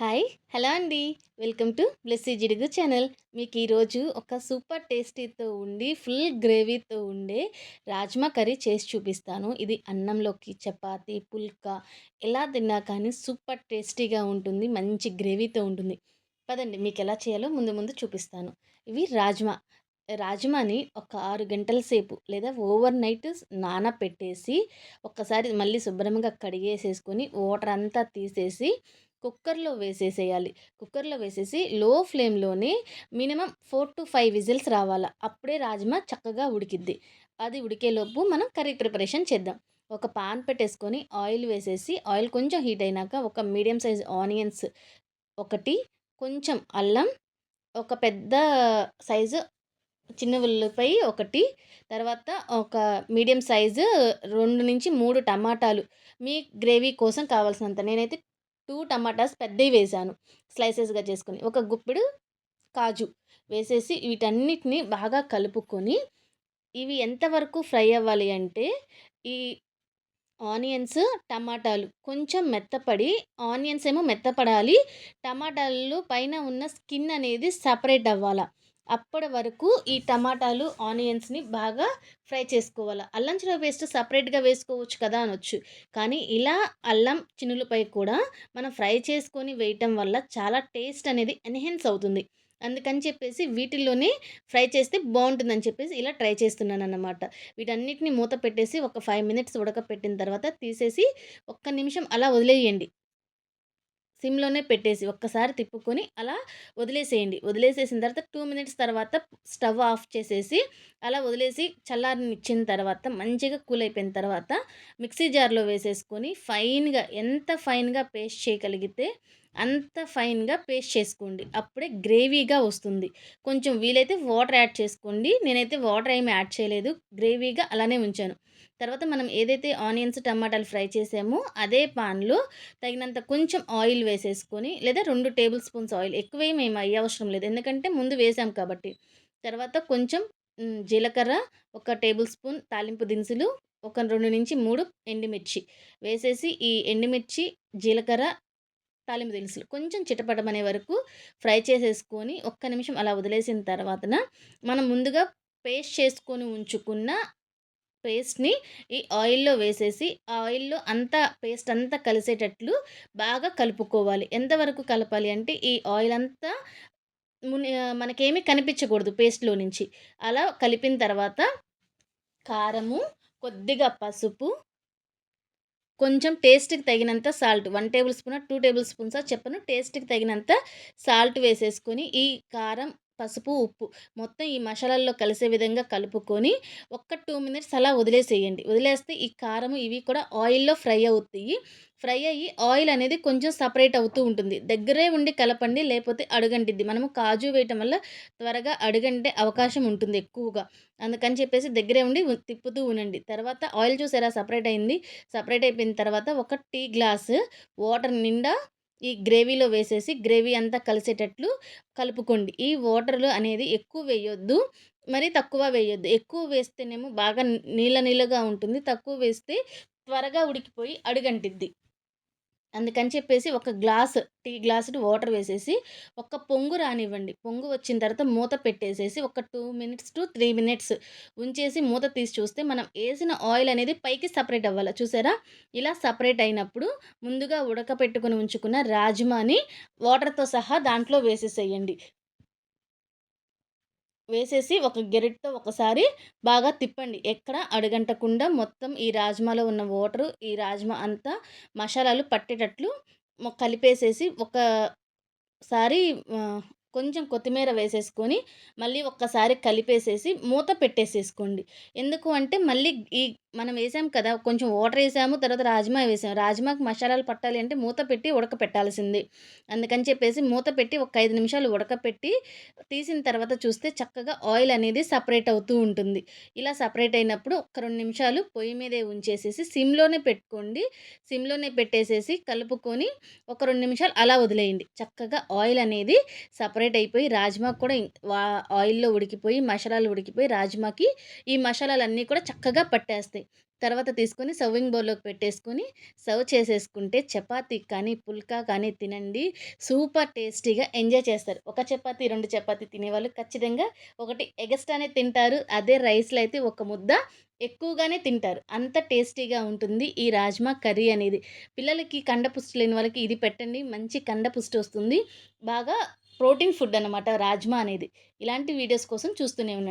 Hi hello అండి. Welcome to Blessy Jidugu channel. మీకు ఈరోజు ఒక సూపర్ టేస్టీతో ఉండి ఫుల్ గ్రేవీతో ఉండే రాజ్మా కర్రీ చేసి చూపిస్తాను. ఇది అన్నంలోకి చపాతి పుల్కా ఎలా తిన్నా కానీ సూపర్ టేస్టీగా ఉంటుంది మంచి గ్రేవీతో ఉంటుంది. పదండి మీకు ఎలా చేయాలో ముందు ముందు చూపిస్తాను. ఇవి రాజ్మా. రాజ్మాని ఒక ఆరు గంటల సేపు లేదా ఓవర్ నైట్ నానపెట్టేసి ఒక్కసారి మళ్ళీ శుభ్రంగా కడిగేసేసుకొని వాటర్ అంతా తీసేసి కుక్కర్లో వేసేసేయాలి. కుక్కర్లో వేసేసి లో ఫ్లేమ్లోనే minimum four to five whistles రావాలి. అప్పుడే రాజ్మా చక్కగా ఉడికిద్ది. అది ఉడికేలోపు మనం కర్రీ ప్రిపరేషన్ చేద్దాం. ఒక పాన్ పెట్టేసుకొని ఆయిల్ వేసేసి ఆయిల్ కొంచెం హీట్ అయినాక ఒక మీడియం సైజ్ ఆనియన్స్ ఒకటి కొంచెం అల్లం ఒక పెద్ద సైజు చిన్న ఉల్లిపాయ ఒకటి తర్వాత ఒక మీడియం సైజు రెండు నుంచి మూడు టమాటాలు మీ గ్రేవీ కోసం కావాల్సినంత. నేనైతే టూ టమాటాస్ పెద్దవి వేసాను. స్లైసెస్గా చేసుకొని ఒక గుప్పిడు కాజు వేసేసి వీటన్నిటిని బాగా కలుపుకొని ఇవి ఎంతవరకు ఫ్రై అవ్వాలి అంటే ఈ ఆనియన్స్ టమాటాలు కొంచెం మెత్తపడి ఆనియన్స్ ఏమో మెత్తపడాలి టమాటాలు పైన ఉన్న స్కిన్ అనేది సపరేట్ అవ్వాలి. అప్పటి వరకు ఈ టమాటాలు ఆనియన్స్ని బాగా ఫ్రై చేసుకోవాలి. అల్లం చిన్న పేస్ట్ సపరేట్గా వేసుకోవచ్చు కదా అనొచ్చు. కానీ ఇలా అల్లం చిన్నులపై కూడా మనం ఫ్రై చేసుకొని వేయటం వల్ల చాలా టేస్ట్ అనేది ఎన్హెన్స్ అవుతుంది. అందుకని చెప్పేసి వీటిల్లోనే ఫ్రై చేస్తే బాగుంటుందని చెప్పేసి ఇలా ట్రై చేస్తున్నాను అన్నమాట వీటన్నిటిని మూత పెట్టేసి ఒక ఫైవ్ మినిట్స్ ఉడకపెట్టిన తర్వాత తీసేసి ఒక్క నిమిషం అలా వదిలేయండి. సిమ్లోనే పెట్టేసి ఒక్కసారి తిప్పుకొని అలా వదిలేసేయండి. వదిలేసేసిన తర్వాత టూ మినిట్స్ తర్వాత స్టవ్ ఆఫ్ చేసేసి అలా వదిలేసి చల్లారనిచ్చిన తర్వాత మంచిగా కూల్ అయిపోయిన తర్వాత మిక్సీ జార్లో వేసేసుకొని ఫైన్గా ఎంత ఫైన్గా పేస్ట్ చేయగలిగితే అంత ఫైన్గా పేస్ట్ చేసుకోండి. అప్పుడే గ్రేవీగా వస్తుంది. కొంచెం వీలైతే వాటర్ యాడ్ చేసుకోండి. నేనైతే వాటర్ ఏమి యాడ్ చేయలేదు. గ్రేవీగా అలానే ఉంచాను. తర్వాత మనం ఏదైతే ఆనియన్స్ టమాటాలు ఫ్రై చేసామో అదే పాన్లో తగినంత కొంచెం ఆయిల్ వేసేసుకొని లేదా రెండు టేబుల్ స్పూన్స్ ఆయిల్ ఎక్కువ మేము అయ్యే అవసరం లేదు. ఎందుకంటే ముందు వేసాం కాబట్టి. తర్వాత కొంచెం జీలకర్ర ఒక టేబుల్ స్పూన్ తాలింపు దినుసులు ఒక రెండు నుంచి మూడు ఎండుమిర్చి. వేసేసి ఈ ఎండుమిర్చి జీలకర్ర తాలింపు దినుసులు కొంచెం చిటపటమనే వరకు ఫ్రై చేసేసుకొని ఒక్క నిమిషం అలా వదిలేసిన తర్వాతన మనం ముందుగా పేస్ట్ చేసుకొని ఉంచుకున్న పేస్ట్ని ఈ ఆయిల్లో వేసేసి ఆ ఆయిల్లో అంతా పేస్ట్ అంతా కలిసేటట్లు బాగా కలుపుకోవాలి. ఎంతవరకు కలపాలి అంటే ఈ ఆయిల్ అంతా మనకేమీ కనిపించకూడదు పేస్ట్లో నుంచి. అలా కలిపిన తర్వాత కారము కొద్దిగా పసుపు కొంచెం టేస్ట్కి తగినంత salt one table spoon two table స్పూన్సా చెప్పను టేస్ట్కి తగినంత సాల్ట్ వేసేసుకొని ఈ కారం పసుపు ఉప్పు మొత్తం ఈ మసాలాల్లో కలిసే విధంగా కలుపుకొని ఒక్క టూ మినిట్స్ అలా వదిలేసేయండి. వదిలేస్తే ఈ కారం ఇవి కూడా ఆయిల్లో ఫ్రై అవుతాయి. ఫ్రై అయ్యి ఆయిల్ అనేది కొంచెం సపరేట్ అవుతూ ఉంటుంది. దగ్గరే ఉండి కలపండి లేకపోతే అడుగంటిద్ది. మనము కాజు వేయటం వల్ల త్వరగా అడుగంటే అవకాశం ఉంటుంది ఎక్కువగా. అందుకని చెప్పేసి దగ్గరే ఉండి తిప్పుతూ ఉండండి. తర్వాత ఆయిల్ చూసారా? సపరేట్ అయింది. సపరేట్ అయిపోయిన తర్వాత ఒక టీ గ్లాస్ వాటర్ నిండా ఈ గ్రేవీలో వేసేసి గ్రేవీ అంతా కలిసేటట్లు కలుపుకోండి. ఈ వాటర్లు అనేది ఎక్కువ వేయొద్దు. మరి తక్కువ వేయొద్దు. ఎక్కువ వేస్తేనేమో బాగా నీళ్ళ నీళ్ళగా ఉంటుంది. తక్కువ వేస్తే త్వరగా ఉడికిపోయి అడుగంటిద్ది. అందుకని చెప్పేసి ఒక గ్లాస్ టీ గ్లాసుడు వాటర్ వేసేసి ఒక పొంగు రానివ్వండి. పొంగు వచ్చిన తర్వాత మూత పెట్టేసేసి ఒక two minutes to three minutes ఉంచేసి మూత తీసి చూస్తే మనం వేసిన ఆయిల్ అనేది పైకి సపరేట్ అవ్వాలి. చూసారా? ఇలా సపరేట్ అయినప్పుడు ముందుగా ఉడకపెట్టుకుని ఉంచుకున్న రాజ్మాని వాటర్తో సహా దాంట్లో వేసేసేయండి. వేసేసి ఒక గెరిటితో ఒకసారి బాగా తిప్పండి. ఎక్కడ? అడుగంటకుండా మొత్తం ఈ రాజ్మాలో ఉన్న వాటరు ఈ రాజ్మా అంతా మసాలాలు పట్టేటట్లు కలిపేసేసి ఒకసారి కొంచెం కొత్తిమీర వేసేసుకొని మళ్ళీ ఒక్కసారి కలిపేసేసి మూత పెట్టేసేసుకోండి. ఎందుకు అంటే మళ్ళీ ఈ మనం వేసాం కదా కొంచెం వాటర్ వేసాము తర్వాత రాజ్మా వేసాము రాజ్మాకి మసాలాలు పట్టాలి అంటే మూత పెట్టి ఉడకపెట్టాల్సింది. అందుకని చెప్పేసి మూత పెట్టి ఒక ఐదు నిమిషాలు ఉడకపెట్టి తీసిన తర్వాత చూస్తే చక్కగా ఆయిల్ అనేది సపరేట్ అవుతూ ఉంటుంది. ఇలా సపరేట్ అయినప్పుడు ఒక రెండు నిమిషాలు పొయ్యి మీదే ఉంచేసేసి సిమ్లోనే పెట్టుకోండి. సిమ్లోనే పెట్టేసేసి కలుపుకొని ఒక రెండు నిమిషాలు అలా వదిలేయండి. చక్కగా ఆయిల్ అనేది సపరేట్ సపరేట్ అయిపోయి రాజ్మా కూడా ఆయిల్లో ఉడికిపోయి మసాలాలు ఉడికిపోయి రాజ్మాకి ఈ మసాలాలన్నీ కూడా చక్కగా పట్టేస్తాయి తర్వాత తీసుకొని సర్వింగ్ బౌల్‌లోకి పెట్టేసుకొని సర్వ్ చేసేసుకుంటే చపాతీ కానీ, పుల్కా కానీ తినండి. సూపర్ టేస్టీగా ఎంజాయ్ చేస్తారు. ఒక చపాతీ, రెండు చపాతీ తినేవాళ్ళు ఖచ్చితంగా ఒకటి ఎగస్ట్రానే తింటారు. అదే రైస్‌లో అయితే ఒక ముద్ద ఎక్కువగానే తింటారు. అంత టేస్టీగా ఉంటుంది ఈ రాజ్మా కర్రీ అనేది. పిల్లలకి కండపుష్టి లేని వాళ్ళకి ఇది పెట్టండి. మంచి కండపుష్టి వస్తుంది. బాగా ప్రోటీన్ ఫుడ్ అనమాట రాజ్మా అనేది. ఇలాంటి వీడియోస్ కోసం చూస్తూనే ఉండండి.